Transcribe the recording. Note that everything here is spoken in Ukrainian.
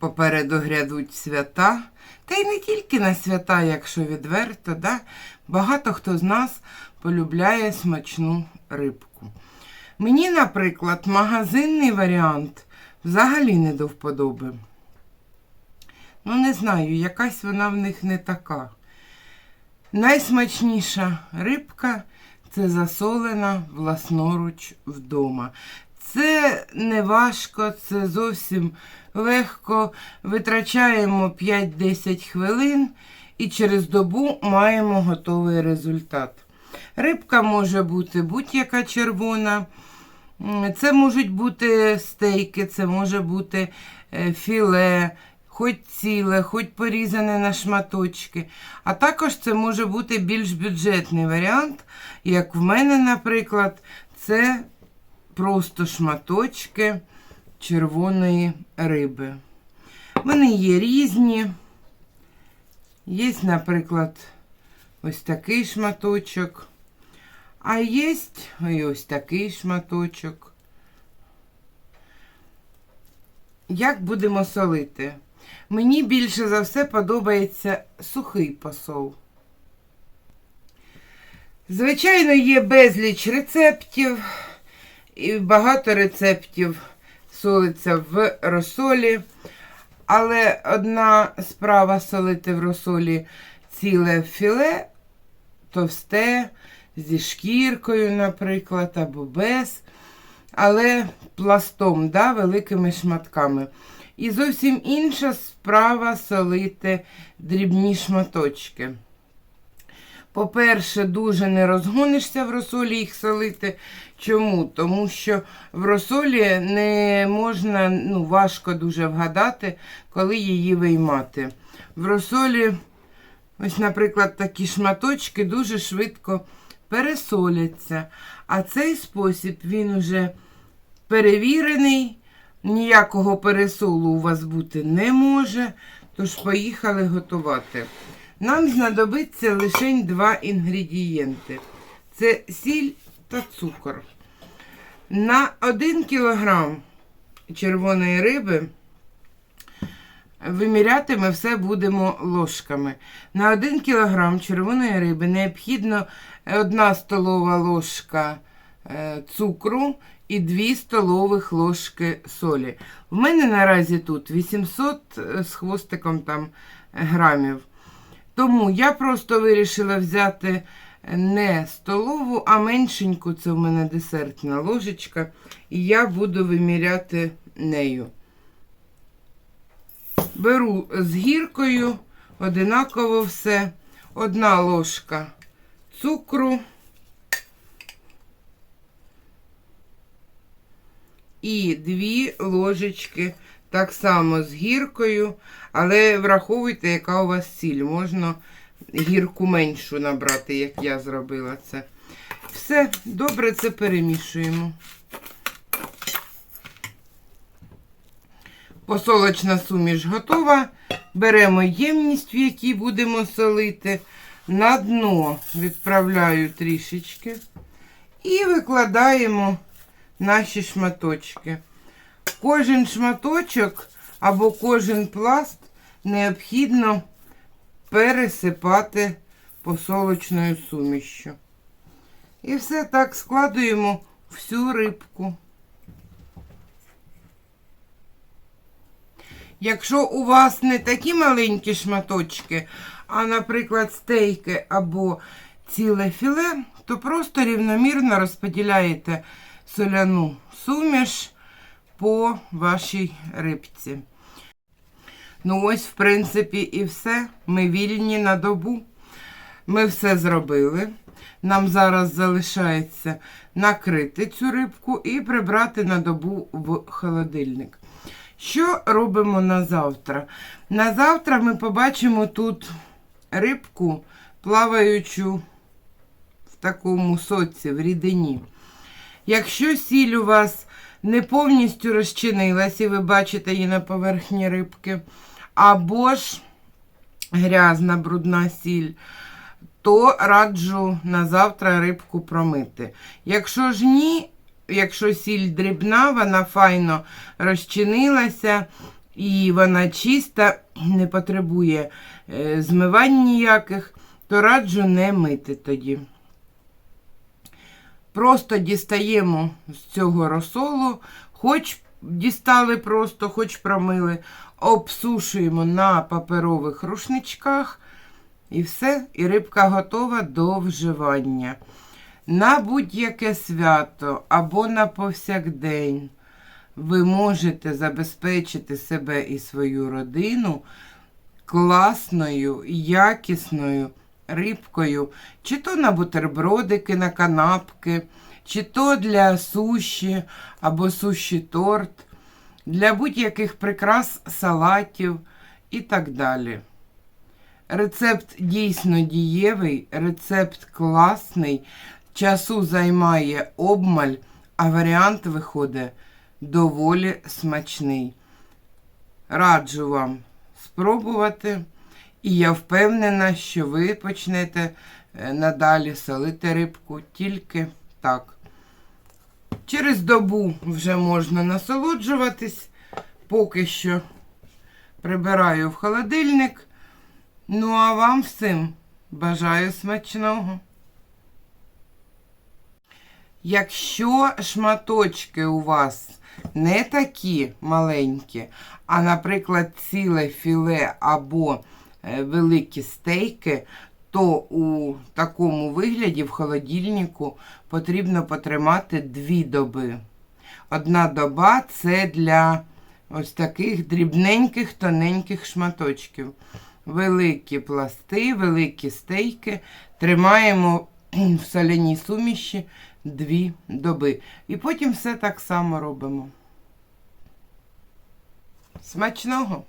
Попереду грядуть свята, та й не тільки на свята, якщо відверто, да? багато хто з нас полюбляє смачну рибку. Мені, наприклад, магазинний варіант взагалі не до вподоби. Ну, не знаю, якась вона в них не така. Найсмачніша рибка це засолена власноруч вдома. Це не важко, це зовсім легко. Витрачаємо 5-10 хвилин і через добу маємо готовий результат. Рибка може бути будь-яка червона. Це можуть бути стейки, це може бути е, філе, хоч ціле, хоч порізане на шматочки. А також це може бути більш бюджетний варіант, як в мене, наприклад, це просто шматочки червоної риби. Вони є різні. Є, наприклад, ось такий шматочок. А є і ось такий шматочок. Як будемо солити? Мені більше за все подобається сухий посол. Звичайно, є безліч рецептів, і багато рецептів солиться в розсолі. Але одна справа солити в розсолі ціле філе, товсте, зі шкіркою, наприклад, або без, але пластом, да, великими шматками. І зовсім інша справа солити дрібні шматочки. По-перше, дуже не розгонишся в розсолі їх солити. Чому? Тому що в розсолі не можна, ну, важко дуже вгадати, коли її виймати. В розсолі, ось, наприклад, такі шматочки дуже швидко пересоляться. А цей спосіб він уже перевірений, ніякого пересолу у вас бути не може. Тож поїхали готувати. Нам знадобиться лише два інгредієнти: це сіль та цукор. На 1 кілограм червоної риби виміряти ми все будемо ложками. На 1 кілограм червоної риби необхідно 1 столова ложка е, цукру і 2 столових ложки солі. В мене наразі тут 800 з хвостиком там грамів. Тому я просто вирішила взяти не столову, а меншеньку, це в мене десертна ложечка, і я буду виміряти нею. Беру з гіркою, одинаково все, одна ложка цукру. І дві ложечки так само з гіркою, але враховуйте, яка у вас сіль. Можна гірку меншу набрати, як я зробила це. Все, добре це перемішуємо. Посолочна суміш готова. Беремо ємність, в якій будемо солити. На дно відправляю трішечки і викладаємо наші шматочки. Кожен шматочок або кожен пласт необхідно пересипати посолочною сумішчю. І все так складуємо всю рибку. Якщо у вас не такі маленькі шматочки, а, наприклад, стейки або ціле філе, то просто рівномірно розподіляєте соляну суміш по вашій рибці. Ну, ось, в принципі, і все. Ми вільні на добу. Ми все зробили. Нам зараз залишається накрити цю рибку і прибрати на добу в холодильник. Що робимо на завтра? На завтра ми побачимо тут рибку, плаваючу в такому соці, в рідині. Якщо сіль у вас не повністю розчинилась, і ви бачите її на поверхні рибки, або ж грязна брудна сіль, то раджу на завтра рибку промити. Якщо ж ні, якщо сіль дрібна, вона файно розчинилася і вона чиста, не потребує е, змивань ніяких, то раджу не мити тоді. Просто дістаємо з цього розсолу, хоч дістали просто, хоч промили, обсушуємо на паперових рушничках. І все, і рибка готова до вживання. На будь-яке свято або на повсякдень ви можете забезпечити себе і свою родину класною, якісною рибкою, чи то на бутербродики, на канапки, чи то для суші або суші торт, для будь-яких прикрас салатів і так далі. Рецепт дійсно дієвий, рецепт класний, часу займає обмаль, а варіант виходить доволі смачний. Раджу вам спробувати, і я впевнена, що ви почнете е, надалі солити рибку тільки так. Через добу вже можна насолоджуватись, поки що прибираю в холодильник. Ну, а вам всім бажаю смачного. Якщо шматочки у вас не такі маленькі, а, наприклад, ціле філе або великі стейки, то у такому вигляді в холодильнику потрібно потримати дві доби. Одна доба це для ось таких дрібненьких, тоненьких шматочків. Великі пласти, великі стейки тримаємо в соляній суміші дві доби. І потім все так само робимо. Смачного!